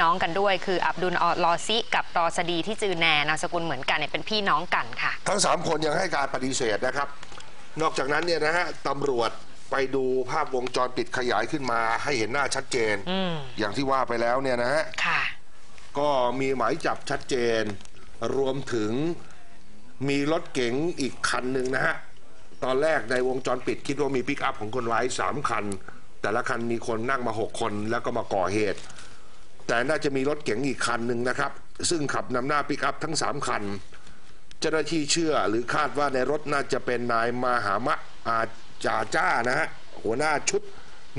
น้องกันด้วย คืออับดุลอลอซิกับรอสดีที่จือแนนามสกุลเหมือนกันเนี่ยเป็นพี่น้องกันค่ะ ทั้งสามคนยังให้การปฏิเสธนะครับ นอกจากนั้นเนี่ยนะฮะตำรวจไปดูภาพวงจรปิดขยายขึ้นมาให้เห็นหน้าชัดเจน อืมอย่างที่ว่าไปแล้วเนี่ยนะฮะ ค่ะ ก็มีหมายจับชัดเจน รวมถึงมีรถเก๋งอีกคันหนึ่งนะฮะ ตอนแรกในวงจรปิดคิดว่ามีปิกอัพของคนร้ายสามคัน แต่ละคันมีคนนั่งมาหกคนแล้วก็มาก่อเหตุ แต่น่าจะมีรถเก๋งอีกคันหนึ่งนะครับ ซึ่งขับนำหน้าปิกอัพทั้งสามคัน เจ้าหน้าที่เชื่อหรือคาดว่าในรถน่าจะเป็นนายมาหามะอาจาจ้านะฮะหัวหน้าชุด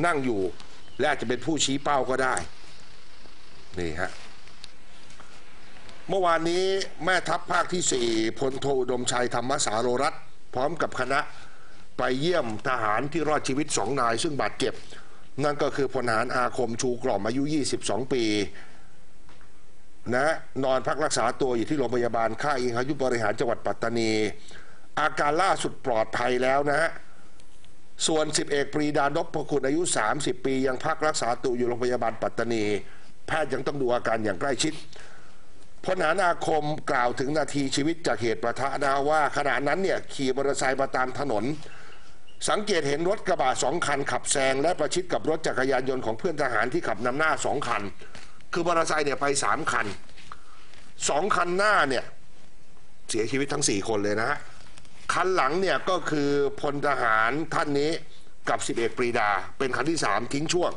นั่งอยู่ และอาจจะเป็นผู้ชี้เป้าก็ได้ นี่ฮะเมื่อวานนี้แม่ทัพภาคที่ 4พลโทอุดมชัยธรรมสาโรรัตพร้อมกับคณะไปเยี่ยมทหารที่รอดชีวิตสองนาย ซึ่งบาดเจ็บ นั่นก็คือพลทหารอาคมชูกล่อมอายุ 22 ปีนะนอนพักรักษาตัวอยู่ที่โรงพยาบาลค่ายอิงคายุบริหารจังหวัดปัตตานี อาการล่าสุดปลอดภัยแล้วนะฮะส่วนสิบเอกปรีดานพคุณอายุ 30 ปี ยังพักรักษาตัวอยู่โรงพยาบาลปัตตานี แพทย์ยังต้องดูอาการอย่างใกล้ชิดพลหารอาคมกล่าวถึงนาทีชีวิตจากเหตุประทะนะว่าขณะนั้นเนี่ยขี่มอเตอร์ไซค์มาตามถนน สังเกตเห็นรถกระบะสองคันขับแซงและประชิดกับรถจักรยานยนต์ของเพื่อนทหารที่ขับนำหน้าสองคัน คือมอเตอร์ไซค์เนี่ยไปสามคันสองคันหน้าเนี่ยเสียชีวิตทั้งสี่คนเลยนะฮะคันหลังเนี่ยก็คือพลทหารท่านนี้กับสิบเอกปรีดา เป็นคันที่สามทิ้งช่วง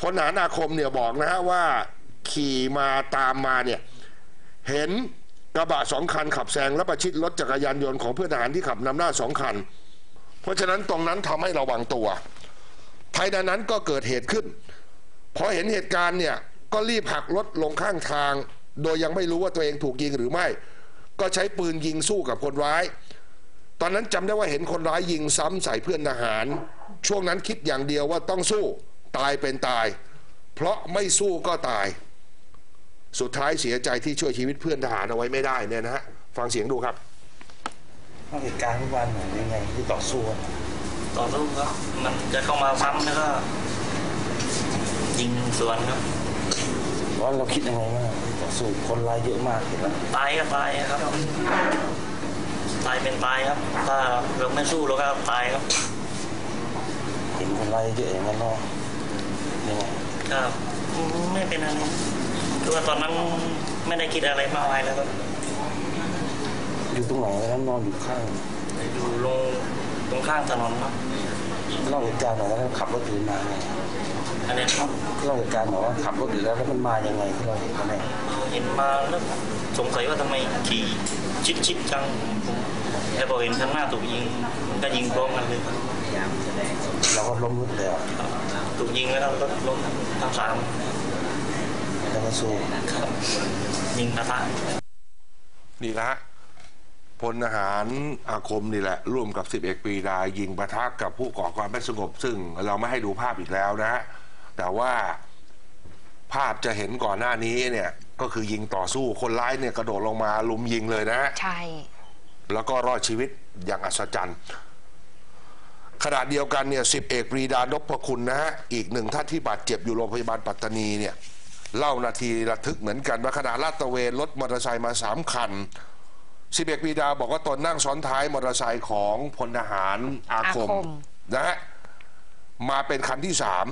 พลทหารอาคมเนี่ยบอกนะฮะว่าขี่มาตามมาเนี่ยเห็นกระบะสองคันขับแซงและประชิดรถจักรยานยนต์ของเพื่อนทหารที่ขับนำหน้าสองคัน เพราะฉะนั้นตรงนั้นทำให้ระวังตัว ภายในนั้นก็เกิดเหตุขึ้นพอเห็นเหตุการณ์เนี่ยก็รีบหักรถลงข้างทาง โดยยังไม่รู้ว่าตัวเองถูกยิงหรือไม่ ก็ใช้ปืนยิงสู้กับคนร้าย ตอนนั้นจำได้ว่าเห็นคนร้ายยิงซ้ำใส่เพื่อนทหาร ช่วงนั้นคิดอย่างเดียวว่าต้องสู้ตายเป็นตาย เพราะไม่สู้ก็ตาย สุดท้ายเสียใจที่ช่วยชีวิตเพื่อนทหารเอาไว้ไม่ได้เนี่ยนะฮะฟังเสียงดูครับ เหตุการณ์เมื่อวานไหนยังไงที่ต่อสู้กันต่อสู้ครับ มันจะเข้ามาซ้ำแล้วก็ ยิงสวนครับว่าเราคิดยังไงบ้างที่ต่อสู้คนร้ายเยอะมากเห็นไหมตายก็ตายครับ ตายเป็นตายครับ ถ้าเราไม่สู้เราก็ตายครับ เห็นคนร้ายเยอะอย่างนั้นเนาะยังไงก็ไม่เป็นอะไรคือว่าตอนนั้นไม่ได้คิดอะไรมากมายแล้วก็ อยู่ตรงไหนแล้วนอนอยู่ข้างอยู่ลงตรงข้างถนนครับเล่าเหตุการณ์หน่อยแล้วขับรถอยู่มาไงอันนี้ครับเล่าเหตุการณ์หน่อยว่าขับรถอยู่แล้วแล้วมันมายังไงที่เราเห็นกันแน่เห็นมาแล้วสงสัยว่าทำไมขี่ชิดชิดๆจังผมแล้วพอเห็นข้างหน้าถูกยิงก็ยิงพร้อมกันเลยครับเราก็ล้มรถเลยอะถูกยิงแล้วเราก็ล้มทั้งสามแล้วก็สู้ครับยิงปะทะนี่แหละฮะ พลทหารอาคมนี่แหละ ร่วมกับสิบเอกปรีดายิงปะทะกับผู้ก่อความไม่สงบ ซึ่งเราไม่ให้ดูภาพอีกแล้วนะฮะแต่ว่าภาพจะเห็นก่อนหน้านี้เนี่ยก็คือยิงต่อสู้คนร้ายเนี่ยกระโดดลงมาลุมยิงเลยนะฮะใช่ แล้วก็รอดชีวิตอย่างอัศจรรย์ขณะเดียวกันเนี่ยสิบเอกปรีดานพคุณนะฮะอีกหนึ่งท่านที่บาดเจ็บอยู่โรงพยาบาลปัตตานีเนี่ยเล่านาทีระทึกเหมือนกันว่าขณะลาดตระเวนรถมอเตอร์ไซค์มาสามคัน สิบเอกปรีดาบอกว่าตนนั่งซ้อนท้ายมอเตอร์ไซค์ของพลทหารอาคมอาคม นะฮะมาเป็นคันที่สาม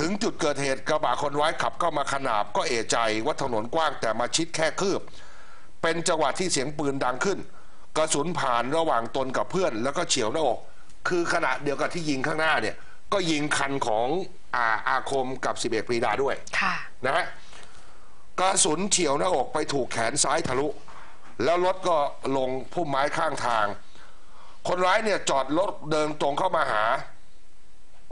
ถึงจุดเกิดเหตุกระบะคนร้ายขับเข้ามาขนาบก็เอะใจว่าถนนกว้างแต่มาชิดแค่คืบ เป็นจังหวะที่เสียงปืนดังขึ้น กระสุนผ่านระหว่างตนกับเพื่อน แล้วก็เฉียวหน้าอก คือขณะเดียวกับที่ยิงข้างหน้าเนี่ย ก็ยิงคันของอาอาคมกับสิบเอกปรีดาด้วย ค่ะ นะฮะกระสุนเฉียวหน้าอกไปถูกแขนซ้ายทะลุ แล้วรถก็ลงพุ่มไม้ข้างทาง คนร้ายเนี่ยจอดรถเดินตรงเข้ามาหา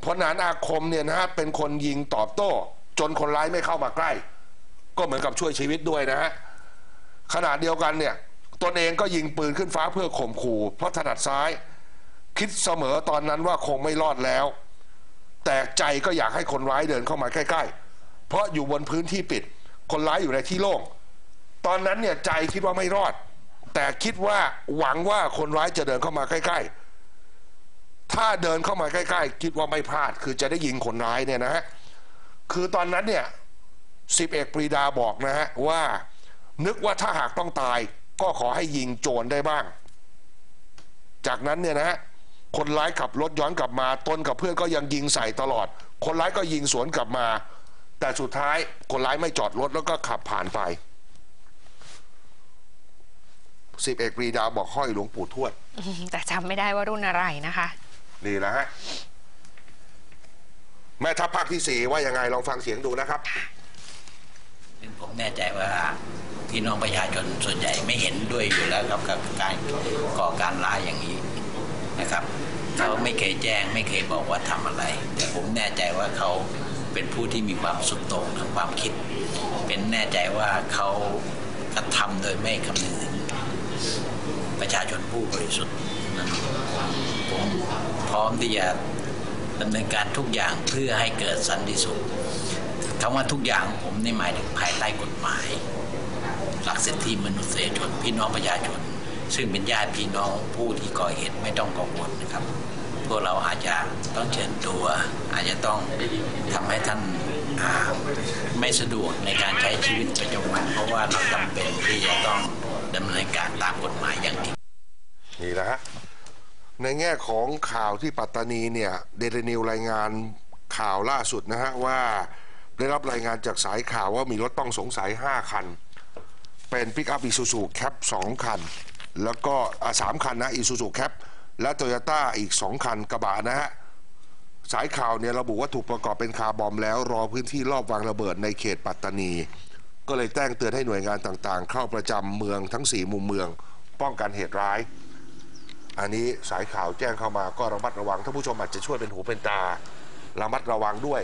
พลทหารอาคมเนี่ยนะฮะเป็นคนยิงตอบโต้ จนคนร้ายไม่เข้ามาใกล้ ก็เหมือนกับช่วยชีวิตด้วยนะฮะขณะเดียวกันเนี่ยตนเองก็ยิงปืนขึ้นฟ้าเพื่อข่มขู่เพราะถนัดซ้าย คิดเสมอตอนนั้นว่าคงไม่รอดแล้ว แต่ใจก็อยากให้คนร้ายเดินเข้ามาใกล้ ๆ เพราะอยู่บนพื้นที่ปิด คนร้ายอยู่ในที่โล่ง ตอนนั้นเนี่ยใจคิดว่าไม่รอด แต่คิดว่าหวังว่าคนร้ายจะเดินเข้ามาใกล้ ๆ ถ้าเดินเข้ามาใกล้ ๆ คิดว่าไม่พลาด คือจะได้ยิงคนร้ายเนี่ยนะฮะคือตอนนั้นเนี่ยสิบเอกปรีดาบอกนะฮะว่า นึกว่าถ้าหากต้องตาย ก็ขอให้ยิงโจรได้บ้าง จากนั้นเนี่ยนะฮะคนร้ายขับรถย้อนกลับมาตนกับเพื่อนก็ยังยิงใส่ตลอด คนร้ายก็ยิงสวนกลับมา แต่สุดท้ายคนร้ายไม่จอดรถแล้วก็ขับผ่านไป สิบเอกปรีดาบอกห้อยหลวงปู่ทวด แต่จำไม่ได้ว่ารุ่นอะไรนะคะ นี่แหละฮะ แม่ทัพภาคที่สี่ว่ายังไงลองฟังเสียงดูนะครับซึ่งผมแน่ใจว่าพี่น้องประชาชนส่วนใหญ่ไม่เห็นด้วยอยู่แล้วครับกับการก่อการร้ายอย่างนี้นะครับเขาไม่เคยแจ้งไม่เคยบอกว่าทำอะไร แต่ผมแน่ใจว่าเขาเป็นผู้ที่มีความสุดโต่งทางความคิด เป็นแน่ใจว่าเขากระทำโดยไม่คำนึงถึง ประชาชนผู้บริสุทธิ์นั้นผมพร้อมที่จะดำเนินการทุกอย่างเพื่อให้เกิดสันติสุขคำว่าทุกอย่างผมนี่หมายถึงภายใต้กฎหมาย หลักสิทธิมนุษยชนพี่น้องประชาชน ซึ่งเป็นญาติพี่น้องผู้ที่ก่อเหตุไม่ต้องกังวลนะครับ พวกเราอาจจะต้องเชิญตัว อาจจะต้องทำให้ท่านไม่สะดวกในการใช้ชีวิตประจำวันเพราะว่าเราจำเป็นที่จะต้องดำเนินการตามกฎหมายอย่างที่ นะฮะในแง่ของข่าวที่ปัตตานีเนี่ยเดลนิวรายงานข่าวล่าสุดนะฮะว่าได้รับรายงานจากสายข่าวว่ามีรถต้องสงสัย 5 คัน เป็นปิกอัพอีซูซูแคป2คัน แล้วก็สามคันนะอีซูซูแคปและโตโยต้าอีก 2 คันกระบะนะฮะสายข่าวเนี่ยระบุว่าถูกประกอบเป็นคาร์บอมแล้ว รอพื้นที่รอบวางระเบิดในเขตปัตตานี ก็เลยแจ้งเตือนให้หน่วยงานต่างๆ เข้าประจำเมืองทั้ง 4 มุมเมือง ป้องกันเหตุร้าย อันนี้สายข่าวแจ้งเข้ามาก็ระมัดระวังท่านผู้ชมอาจจะช่วยเป็นหูเป็นตา ระมัดระวังด้วย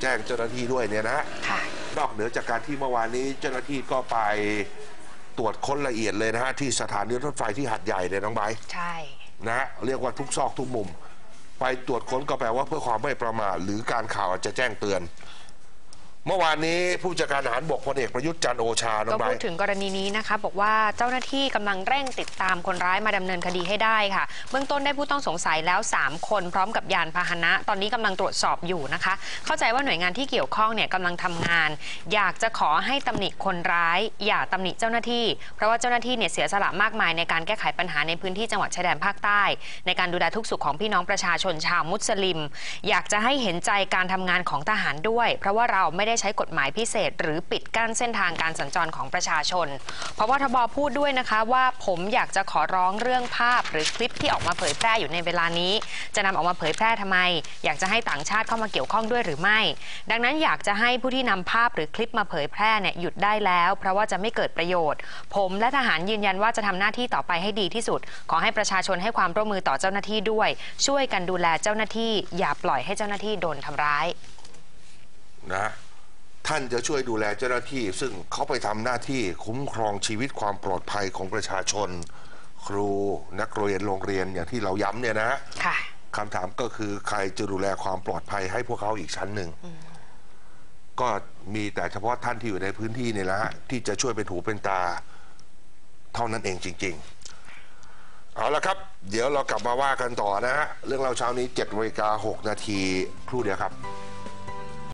แจ้งเจ้าหน้าที่ด้วยเนี่ยนะฮะค่ะนอกเหนือจากการที่เมื่อวานนี้เจ้าหน้าที่ก็ไปตรวจค้นละเอียดเลยนะฮะที่สถานีรถไฟที่หัดใหญ่เนี่ยน้องไบร์ทใช่นะฮะเรียกว่าทุกซอกทุกมุม ไปตรวจค้นก็แปลว่าเพื่อความไม่ประมาทหรือการข่าวอาจจะแจ้งเตือน เมื่อวานนี้ผู้จัดการทหารบกพลเอกประยุทธ์จันโอชาน้อก็ไบพูดถึงกรณีนี้นะคะ บอกว่าเจ้าหน้าที่กำลังเร่งติดตามคนร้ายมาดำเนินคดีให้ได้ค่ะ เบื้องต้นได้ผู้ต้องสงสัยแล้ว 3 คนพร้อมกับยานพาหนะ ตอนนี้กำลังตรวจสอบอยู่นะคะ เข้าใจว่าหน่วยงานที่เกี่ยวข้องเนี่ยกำลังทำงาน อยากจะขอให้ตำหนิคนร้าย อย่าตำหนิเจ้าหน้าที่ เพราะว่าเจ้าหน้าที่เนี่ยเสียสละมากมายในการแก้ไขปัญหาในพื้นที่จังหวัดชายแดนภาคใต้ ในการดูแลทุกสุขของพี่น้องประชาชนชาวมุสลิม อยากจะให้เห็นใจการทำงานของทหารด้วย เพราะว่าเราไม่ได้ได้ใช้กฎหมายพิเศษ หรือปิดกั้นเส้นทางการสัญจรของประชาชนเพราะว่าทบพูดด้วยนะคะว่าผมอยากจะขอร้องเรื่องภาพ หรือคลิปที่ออกมาเผยแพร่อยู่ในเวลานี้ จะนำออกมาเผยแพร่ทำไม อยากจะให้ต่างชาติเข้ามาเกี่ยวข้องด้วยหรือไม่ ดังนั้นอยากจะให้ผู้ที่นำภาพหรือคลิปมาเผยแพร่เนี่ยหยุดได้แล้ว เพราะว่าจะไม่เกิดประโยชน์ ผมและทหารยืนยันว่าจะทำหน้าที่ต่อไปให้ดีที่สุด ขอให้ประชาชนให้ความร่วมมือต่อเจ้าหน้าที่ด้วย ช่วยกันดูแลเจ้าหน้าที่ อย่าปล่อยให้เจ้าหน้าที่โดนทำร้ายนะ ท่านจะช่วยดูแลเจ้าหน้าที่ ซึ่งเขาไปทำหน้าที่คุ้มครองชีวิตความปลอดภัยของประชาชน ครูนักเรียนโรงเรียนอย่างที่เราย้ำเนี่ยนะฮะค่ะ คำถามก็คือใครจะดูแลความปลอดภัยให้พวกเขาอีกชั้นหนึ่ง ก็มีแต่เฉพาะท่านที่อยู่ในพื้นที่เนี่ยแหละฮะที่จะช่วยเป็นหูเป็นตา เท่านั้นเองจริง ๆ เอาละครับ เดี๋ยวเรากลับมาว่ากันต่อนะฮะ เรื่องเราเช้านี้7นาฬิกา6นาทีครู่เดียวครับ